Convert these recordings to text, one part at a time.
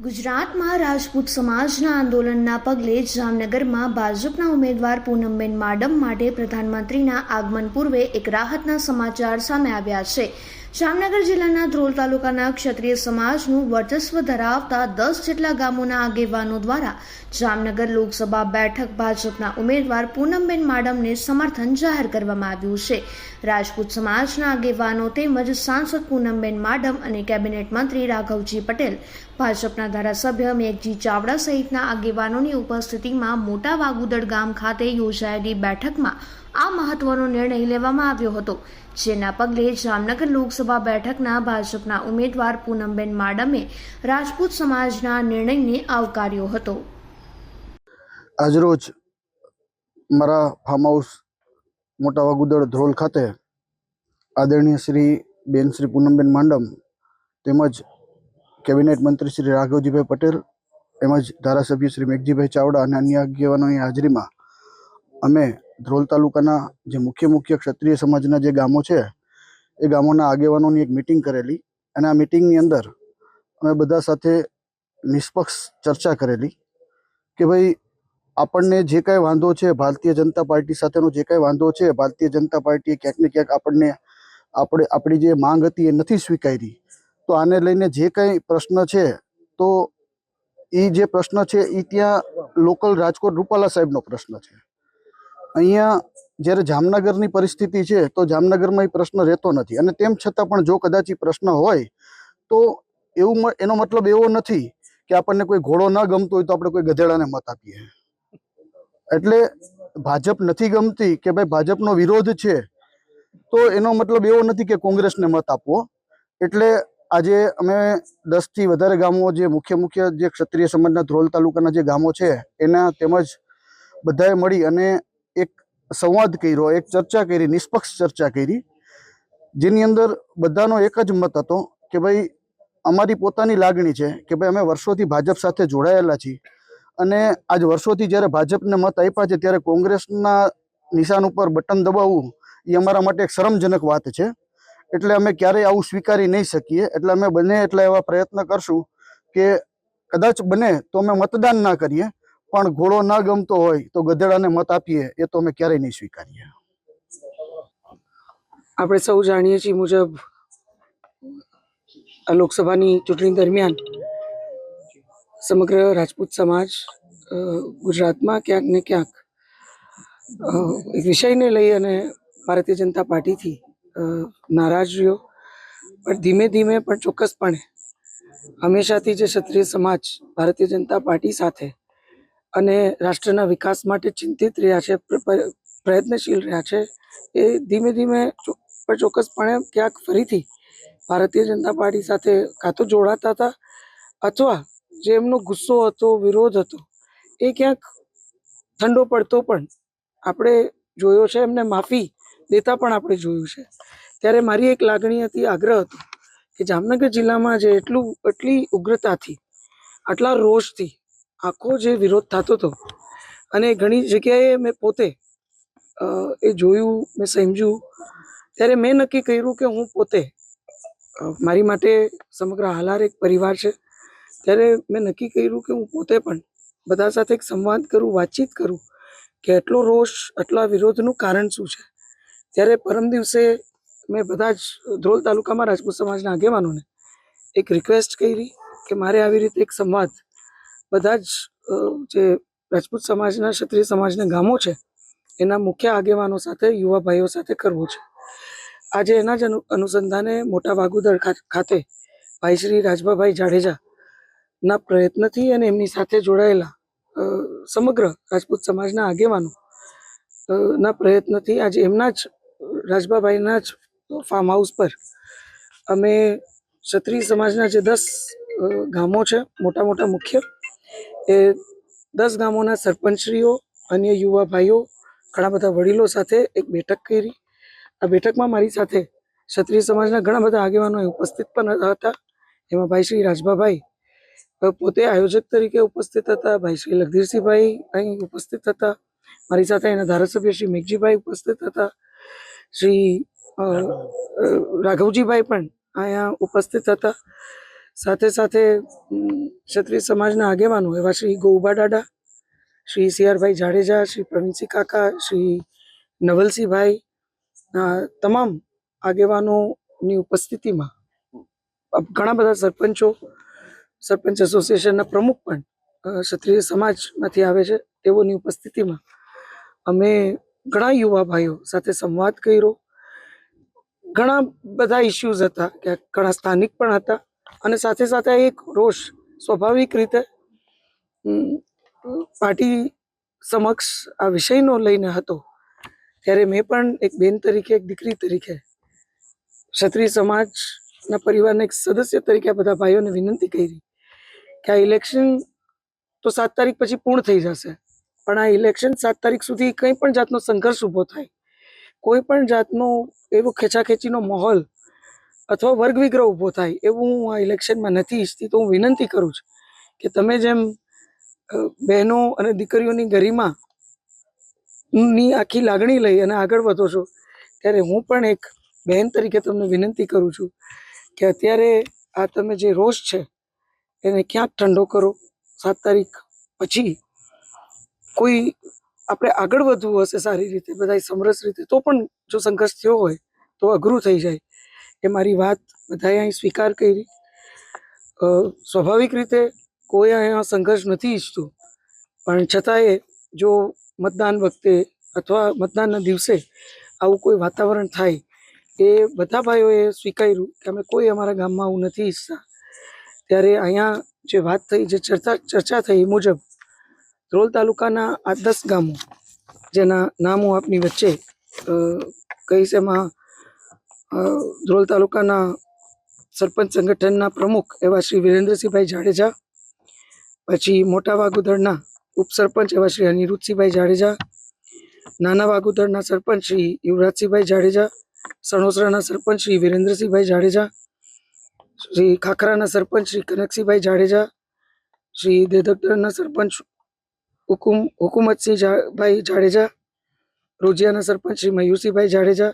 ગુજરાતમાં રાજપૂત સમાજના આંદોલનના પગલે જામનગરમાં ભાજપના ઉમેદવાર પૂનમબેન માડમ માટે પ્રધાનમંત્રીના આગમન પૂર્વે એક રાહતના સમાચાર સામે આવ્યા છે. જામનગર જિલ્લાના ધ્રોલ તાલુકાના ક્ષત્રિય સમાજનું વર્ચસ્વ ધરાવતા દસ જેટલા ગામોના આગેવાનો દ્વારા જામનગર લોકસભા બેઠક ભાજપના ઉમેદવાર પૂનમબેન માડમને સમર્થન જાહેર કરવામાં આવ્યું છે. રાજપૂત સમાજના આગેવાનો તેમજ સાંસદ પૂનમબેન માડમ અને કેબિનેટ મંત્રી રાઘવજી પટેલ, ભાજપના ધારાસભ્ય મેઘજી ચાવડા સહિતના આગેવાનોની ઉપસ્થિતિમાં મોટા વાગુદડ ગામ ખાતે યોજાયેલી બેઠકમાં આ મહત્વનો નિર્ણય લેવામાં આવ્યો હતો, જેના પગલે જામનગર લોકસભા બેઠકના ભાજપના ઉમેદવાર પૂનમબેન માડમે રાજપૂત સમાજના નિર્ણયને આવકાર્યો હતો. આજરોજ મારા ફાર્મ હાઉસ મોટા વાગુદળ ધ્રોલ ખાતે આદરણીય શ્રી બેન શ્રી પૂનમબેન માંડમ તેમજ કેબિનેટ મંત્રી શ્રી રાઘવજીભાઈ પટેલ તેમજ ધારાસભ્ય શ્રી મેઘજીભાઈ ચાવડા અને અન્ય આગેવાનોની હાજરીમાં અમે ધ્રોલ તાલુકાના જે મુખ્ય મુખ્ય ક્ષત્રિય સમાજના જે ગામો છે, એ ગામોના આગેવાનોની એક મિટિંગ કરેલી. અને આ મિટિંગની અંદર અમે બધા સાથે નિષ્પક્ષ ચર્ચા કરેલી કે ભાઈ, આપણને જે કાંઈ વાંધો છે, ભારતીય જનતા પાર્ટી સાથેનો જે કાંઈ વાંધો છે, ભારતીય જનતા પાર્ટીએ ક્યાંક ને ક્યાંક આપણને આપણે, આપણી જે માંગ હતી એ નથી સ્વીકારી. તો આને લઈને જે કાંઈ પ્રશ્ન છે, તો એ જે પ્રશ્ન છે એ ત્યાં લોકલ રાજકોટ રૂપાલા સાહેબનો પ્રશ્ન છે. અહીંયા જ્યારે જામનગરની પરિસ્થિતિ છે, તો જામનગરમાં એ પ્રશ્ન રહેતો નથી. અને તેમ છતાં પણ જો કદાચ એ પ્રશ્ન હોય, તો એવું એનો મતલબ એવો નથી કે આપણને કોઈ ઘોડો ન ગમતો હોય તો આપણે કોઈ ગધેડાને મત આપીએ. એટલે ભાજપ નથી ગમતી કે ભાઈ ભાજપનો વિરોધ છે, તો એનો મતલબ એવો નથી કે કોંગ્રેસને મત આપવો. એટલે આજે અમે દસથી વધારે ગામો, જે મુખ્ય મુખ્ય જે ક્ષત્રિય સમાજના ધ્રોલ તાલુકાના જે ગામો છે, એના તેમજ બધાએ મળી અને સંવાદ કર્યો, એક ચર્ચા કરી, નિષ્પક્ષ ચર્ચા કરી, જેની અંદર બધાનો એક જ મત હતો કે ભાઈ, અમારી પોતાની લાગણી છે કે ભાઈ, અમે વર્ષોથી ભાજપ સાથે જોડાયેલા છીએ. અને આજ વર્ષોથી જ્યારે ભાજપને મત આપ્યા છે, ત્યારે કોંગ્રેસના નિશાન ઉપર બટન દબાવવું એ અમારા માટે એક શરમજનક વાત છે. એટલે અમે ક્યારેય આવું સ્વીકારી નહીં શકીએ. એટલે અમે બને એટલા એવા પ્રયત્ન કરશું કે કદાચ બને તો અમે મતદાન ના કરીએ. પણ ઘોડો ના ગમતો હોય તો ગધેડાને મત આપીએ, એ તો અમે ક્યારેય નહીં સ્વીકારીએ. આપણે સૌ જાણીએ છીએ મુજબ આ લોકસભાની ચૂંટણી દરમિયાન સમગ્ર રાજપૂત સમાજ ગુજરાતમાં ક્યાંક ને ક્યાંક એક વિષયને લઈ અને ભારતીય જનતા પાર્ટીથી નારાજ રહ્યો. પણ ધીમે ધીમે પણ ચોક્કસપણે હંમેશાથી જે ક્ષત્રિય સમાજ, ભારતીય જનતા પાર્ટી સાથે અને રાષ્ટ્રના વિકાસ માટે ચિંતિત રહ્યા છે, પ્ર- પ્ર- પ્રયત્નશીલ રહ્યા છે. એ ધીમે ધીમે ચોક્કસપણે ક્યાંક ફરીથી ભારતીય જનતા પાર્ટી સાથે કાં તો જોડાતા હતા અથવા જે એમનો ગુસ્સો હતો, વિરોધ હતો, એ ક્યાંક ઠંડો પડતો પણ આપણે જોયો છે, એમને માફી દેતા પણ આપણે જોયું છે. ત્યારે મારી એક લાગણી હતી, આગ્રહ હતો કે જામનગર જિલ્લામાં જે એટલું, એટલી ઉગ્રતાથી, આટલા રોષથી આખો જે વિરોધ થતો હતો અને ઘણી જગ્યાએ મેં પોતે એ જોયું, મેં સમજ્યું. ત્યારે મેં નક્કી કર્યું કે હું પોતે મારી માટે સમગ્ર હાલાર એક પરિવાર છે. ત્યારે મેં નક્કી કર્યું કે હું પોતે પણ બધા સાથે એક સંવાદ કરું, વાતચીત કરું કે એટલો રોષ, આટલા વિરોધનું કારણ શું છે? ત્યારે પરમ દિવસે મેં બધા જ ધ્રોલ તાલુકામાં રાજપૂત સમાજના આગેવાનોને એક રિક્વેસ્ટ કરી કે મારે આવી રીતે એક સંવાદ બધા જ જે રાજપૂત સમાજના, ક્ષત્રિય સમાજના ગામો છે, એના મુખ્ય આગેવાનો સાથે, યુવા ભાઈઓ સાથે કરવું છે. આજે એના જ અનુ, અનુસંધાને મોટા વાગુદર ખાતે ભાઈ શ્રી રાજભાભાઈ જાડેજા ના પ્રયત્નથી અને એમની સાથે જોડાયેલા સમગ્ર રાજપૂત સમાજના આગેવાનો ના પ્રયત્નથી આજે એમના જ, રાજભાભાઈના જ ફાર્મ હાઉસ પર અમે ક્ષત્રિય સમાજના જે દસ ગામો છે મોટા મોટા મુખ્ય એ દસ ગામોના સરપંચશ્રીઓ, અન્ય યુવા ભાઈઓ, ઘણા બધા વડીલો સાથે એક બેઠક કરી. આ બેઠકમાં મારી સાથે ક્ષત્રિય સમાજના ઘણા બધા આગેવાનો ઉપસ્થિત પણ હતા. એમાં ભાઈ શ્રી રાજભાભાઈ પોતે આયોજક તરીકે ઉપસ્થિત હતા. ભાઈ શ્રી લગધીરસિંહભાઈ અહીં ઉપસ્થિત હતા. મારી સાથે એના ધારાસભ્ય શ્રી મેઘજીભાઈ ઉપસ્થિત હતા. શ્રી રાઘવજીભાઈ પણ અહીંયા ઉપસ્થિત હતા. સાથે સાથે ક્ષત્રિય સમાજના આગેવાનો એવા શ્રી ગોઉબા દાદા શ્રી સીઆરભાઈ જાડેજા, શ્રી પ્રવીણસિંહ કાકા, શ્રી નવલસિંહભાઈ તમામ આગેવાનોની ઉપસ્થિતિમાં ઘણા બધા સરપંચો, સરપંચ એસોસિએશનના પ્રમુખ પણ ક્ષત્રિય સમાજમાંથી આવે છે, તેઓની ઉપસ્થિતિમાં અમે ઘણા યુવા ભાઈઓ સાથે સંવાદ કર્યો. ઘણા બધા ઇશ્યુઝ હતા કે ઘણા સ્થાનિક પણ હતા અને સાથે સાથે એક રોષ સ્વાભાવિક રીતે પાર્ટી સમક્ષ આ વિષયનો લઈને હતો. ત્યારે મેં પણ એક બેન તરીકે, એક દીકરી તરીકે, ક્ષત્રિય સમાજના પરિવારના એક સદસ્ય તરીકે બધા ભાઈઓને વિનંતી કરી કે આ ઇલેક્શન તો સાત તારીખ પછી પૂર્ણ થઈ જશે. પણ આ ઇલેક્શન સાત તારીખ સુધી કંઈ પણ જાતનો સંઘર્ષ ઊભો થાય. કોઈ પણ જાતનો એવો ખેંચાખેંચીનો માહોલ અથવા વર્ગ વિગ્રહ ઊભો થાય એવું હું આ ઇલેક્શનમાં નથી ઈચ્છતી, તો હું વિનંતી કરું છું કે તમે જેમ બહેનો અને દીકરીઓની ગરિમા ની આખી લાગણી લઈ અને આગળ વધો છો, ત્યારે હું પણ એક બહેન તરીકે તમને વિનંતી કરું છું કે અત્યારે આ તમે જે રોષ છે, એને ક્યાંક ઠંડો કરો. સાત તારીખ પછી કોઈ આપણે આગળ વધવું હશે સારી રીતે, બધાય સમરસ રીતે, તો પણ જો સંઘર્ષ થયો હોય તો અઘરું થઈ જાય. એ મારી વાત બધાએ અહીં સ્વીકાર કરી. સ્વાભાવિક રીતે કોઈ અહીંયા સંઘર્ષ નથી ઈચ્છતું. પણ છતાંય જો મતદાન વખતે અથવા મતદાનના દિવસે આવું કોઈ વાતાવરણ થાય, એ બધા ભાઈઓએ સ્વીકાર્યું કે અમે કોઈ અમારા ગામમાં આવું નથી ઈચ્છતા. ત્યારે અહીંયા જે વાત થઈ, જે ચર્ચા ચર્ચા થઈ મુજબ ધ્રોલ તાલુકાના આ દસ ગામો, જેના નામ આપની વચ્ચે કહીશ એમાં ધ્રોલ તાલુકાના સરપંચ સંગઠનના પ્રમુખ એવા શ્રી વિરેન્દ્રસિંહભાઈ જાડેજા, પછી મોટા વાગુદળના ઉપસરપંચ એવા શ્રી અનિરુદ્ધસિંહભાઈ જાડેજા, નાના વાગુદળના સરપંચ શ્રી યુવરાજસિંહભાઈ જાડેજા, સણોસરાના સરપંચ શ્રી વિરેન્દ્રસિંહભાઈ જાડેજા, શ્રી ખાખરાના સરપંચ શ્રી કનકસિંહભાઈ જાડેજા, શ્રી દેદકદરના સરપંચ હુકુમ હુકુમતસિંહભાઈ ભાઈ જાડેજા, રોજિયાના સરપંચ શ્રી મયુરસિંહભાઈ જાડેજા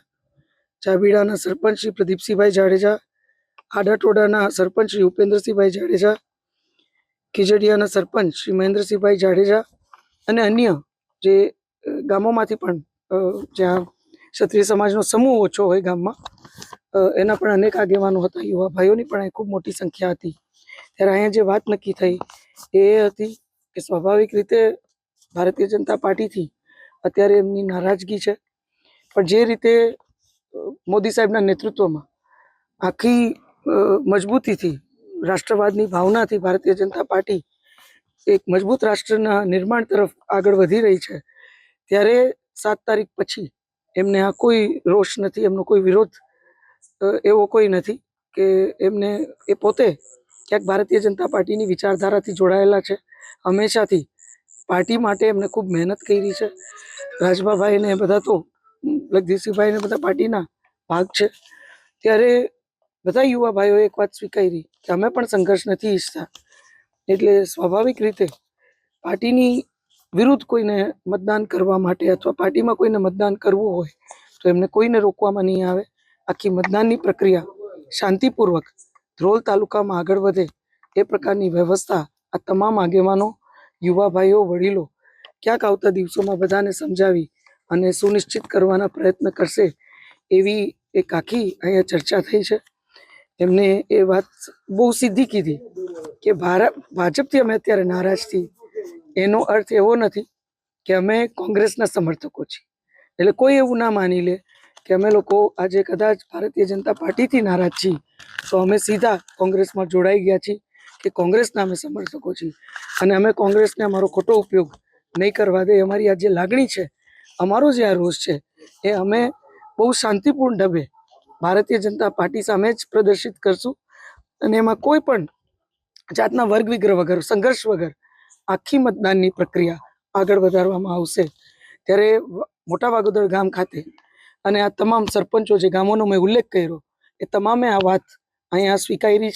ચાબીડાના સરપંચ શ્રી પ્રદીપસિંહભાઈ જાડેજા, આડાટોડાના સરપંચ શ્રી ઉપેન્દ્રસિંહભાઈ જાડેજા, ખીજડીયાના સરપંચ શ્રી મહેન્દ્રસિંહભાઈ જાડેજા અને અન્ય જે ગામોમાંથી પણ જ્યાં ક્ષત્રિય સમાજનો સમૂહ ઓછો હોય ગામમાં એના પણ અનેક આગેવાનો હતા, યુવા ભાઈઓની પણ ખૂબ મોટી સંખ્યા હતી. ત્યારે અહીંયા જે વાત નક્કી થઈ એ હતી કે સ્વાભાવિક રીતે ભારતીય જનતા પાર્ટીથી અત્યારે એમની નારાજગી છે. પણ જે રીતે મોદી સાહેબના નેતૃત્વમાં આખી મજબૂતીથી, રાષ્ટ્રવાદની ભાવનાથી ભારતીય જનતા પાર્ટી એક મજબૂત રાષ્ટ્રના નિર્માણ તરફ આગળ વધી રહી છે. ત્યારે સાત તારીખ પછી એમને આ કોઈ રોષ નથી, એમનો કોઈ વિરોધ એવો કોઈ નથી કે એમને એ પોતે ક્યાંક ભારતીય જનતા પાર્ટીની વિચારધારાથી જોડાયેલા છે. હંમેશાથી પાર્ટી માટે એમને ખૂબ મહેનત કરી છે. રાજભાભાઈને એ બધા તો જગદીશસિંહભાઈ ને બધા પાર્ટીના ભાગ છે. ત્યારે બધા યુવા ભાઈઓએ એક વાત સ્વીકારી કે અમે પણ સંઘર્ષ નથી ઈચ્છતા. એટલે સ્વાભાવિક રીતે પાર્ટીની વિરુદ્ધ કોઈને મતદાન કરવા માટે અથવા પાર્ટીમાં કોઈને મતદાન કરવું હોય તો એમને કોઈને રોકવામાં નહીં આવે. આખી મતદાનની પ્રક્રિયા શાંતિપૂર્વક ધ્રોલ તાલુકામાં આગળ વધે એ પ્રકારની વ્યવસ્થા આ તમામ આગેવાનો, યુવા ભાઈઓ, વડીલો ક્યાંક આવતા દિવસોમાં બધાને સમજાવી અને સુનિશ્ચિત કરવાના પ્રયત્ન કરશે એવી એક આખી અહીંયા ચર્ચા થઈ છે. એમને એ વાત બહુ સીધી કીધી કે ભારત ભાજપથી અમે અત્યારે નારાજ છીએ. એનો અર્થ એવો નથી કે અમે કોંગ્રેસના સમર્થકો છીએ. એટલે કોઈ એવું ના માની લે કે અમે લોકો આજે કદાચ ભારતીય જનતા પાર્ટીથી નારાજ છીએ. તો અમે સીધા કોંગ્રેસમાં જોડાઈ ગયા છીએ કે કોંગ્રેસના અમે સમર્થકો છીએ. અને અમે કોંગ્રેસને અમારો ખોટો ઉપયોગ નહીં કરવા દે. અમારી આ જે લાગણી છે અમારો જે આ રોષ છે, એ અમે બહુ શાંતિપૂર્ણ ઢબે ભારતીય જનતા પાર્ટી સામે જ પ્રદર્શિત કરશું. અને એમાં કોઈ પણ જાતના વર્ગ વિગ્રહ વગર, સંઘર્ષ વગર આખી મતદાનની પ્રક્રિયા આગળ વધારવામાં આવશે. ત્યારે મોટા વાગોદર ગામ ખાતે અને આ તમામ સરપંચો જે ગામોનો મેં ઉલ્લેખ કર્યો, એ તમામે આ વાત અહીંયા સ્વીકારી છે.